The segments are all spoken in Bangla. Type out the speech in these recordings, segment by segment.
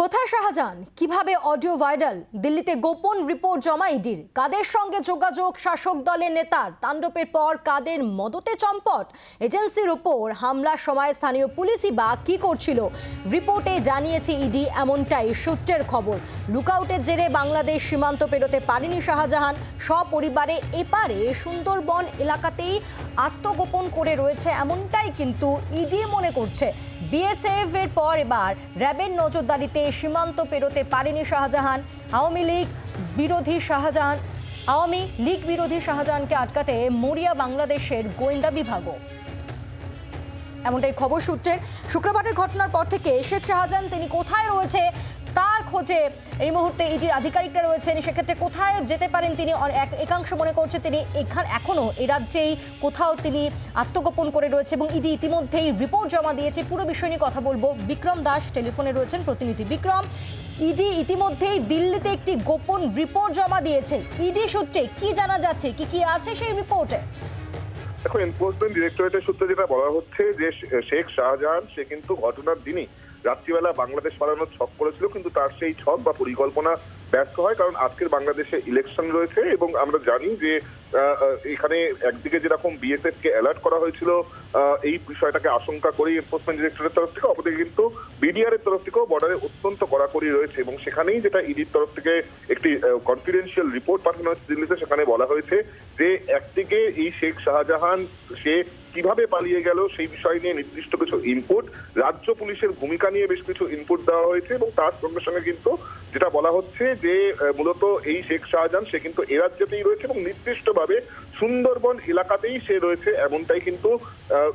কোথায় শাহজাহান? কীভাবে অডিও ভাইরাল? দিল্লিতে গোপন রিপোর্ট জমা ইডির। কাদের সঙ্গে যোগাযোগ? শাসক দলের নেতার। তাণ্ডবের পর কাদের মদতে চম্পট? এজেন্সির উপর হামলার সময় স্থানীয় পুলিশই বা কি করছিল? রিপোর্টে জানিয়েছে ইডি, এমনটাই সূত্রের খবর। লুকআউটের জেরে বাংলাদেশ সীমান্ত পেরোতে পারেনি শাহজাহান। সপরিবারে এপারে সুন্দরবন এলাকাতেই আত্মগোপন করে রয়েছে এমনটাই কিন্তু ইডি মনে করছে। বিএসএফ এর পর এবার র্যাবের নজরদারিতে সীমান্ত পেরোতে পারেনি শাহজাহান। আওয়ামী লীগ বিরোধী শাহজাহান আওয়ামী লীগ বিরোধী শাহজাহানকে আটকাতে মরিয়া বাংলাদেশের গোয়েন্দা বিভাগও। এমনটাই খবর সূত্রে শুক্রবারের ঘটনার পর থেকে শেখ শাহজাহান, তিনি কোথায় রয়েছে তার খোঁজে এই মুহূর্তে ইডির আধিকারিকরা রয়েছেন। সেক্ষেত্রে কোথায় যেতে পারেন তিনি? একাংশ মনে করছে তিনি এখান এখনও এই রাজ্যেই কোথাও তিনি আত্মগোপন করে রয়েছে এবং ইডি ইতিমধ্যেই রিপোর্ট জমা দিয়েছে। পুরো বিষয় নিয়ে কথা বলব। বিক্রম দাস টেলিফোনে রয়েছেন প্রতিনিধি বিক্রম। ইডি ইতিমধ্যেই দিল্লিতে একটি গোপন রিপোর্ট জমা দিয়েছে। ইডি সূত্রে কি জানা যাচ্ছে? কি কি আছে সেই রিপোর্টে? দেখো এনফোর্সমেন্ট ডিরেক্টরেটের সূত্রে যেটা বলা হচ্ছে যে শেখ শাহজাহান, সে কিন্তু ঘটনার দিনই রাত্রিবেলা বাংলাদেশ পালানোর ছক করেছিল, কিন্তু তার সেই ছক বা পরিকল্পনা ব্যর্থ হয়, কারণ আজকের বাংলাদেশে ইলেকশন রয়েছে এবং আমরা জানি যে এখানে একদিকে যেরকম বিএসএফ কে অ্যালার্ট করা হয়েছিল এই বিষয়টাকে আশঙ্কা করে এনফোর্সমেন্ট ডিরেক্টরের তরফ থেকে, অপরদিকে কিন্তু বিডিআর এর তরফ থেকেও বর্ডারে অত্যন্ত কড়াকড়ি রয়েছে এবং সেখানেই যেটা ইডির তরফ থেকে একটি কনফিডেন্সিয়াল রিপোর্ট পাঠানো হয়েছে দিল্লিতে, সেখানে বলা হয়েছে যে, একদিকে এই শেখ শাহজাহান, সে কীভাবে পালিয়ে গেল সেই বিষয় নিয়ে নির্দিষ্ট কিছু ইনপুট রাজ্য পুলিশের ভূমিকা নিয়ে বেশ কিছু ইনপুট দেওয়া হয়েছে এবং তার সঙ্গে সঙ্গে কিন্তু যেটা বলা হচ্ছে যে মূলত এই শেখ শাহজাহান, সে কিন্তু এ রাজ্যেতেই রয়েছে এবং নির্দিষ্টভাবে সুন্দরবন এলাকাতেই সে রয়েছে এমনটাই কিন্তু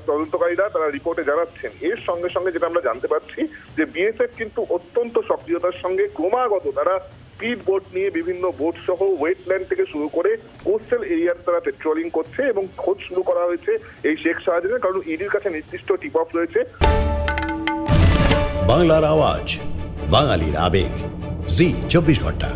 তদন্তকারীরা তারা রিপোর্টে জানাচ্ছেন। এর সঙ্গে সঙ্গে যেটা আমরা জানতে পারছি যে বিএসএফ কিন্তু অত্যন্ত সক্রিয়তার সঙ্গে ক্রমাগত তারা স্পিড বোট নিয়ে বিভিন্ন বোট সহ ওয়েটল্যান্ড থেকে শুরু করে কোস্টাল এরিয়ার তারা পেট্রোলিং করছে এবং খোঁজ শুরু করা হয়েছে এই শেখ শাহজাহানের কারণ ইডির কাছে নির্দিষ্ট টিপ অফ রয়েছে। বাংলার আওয়াজ, বাঙালির আবেগ। জি, চব্বিশ ঘণ্টা।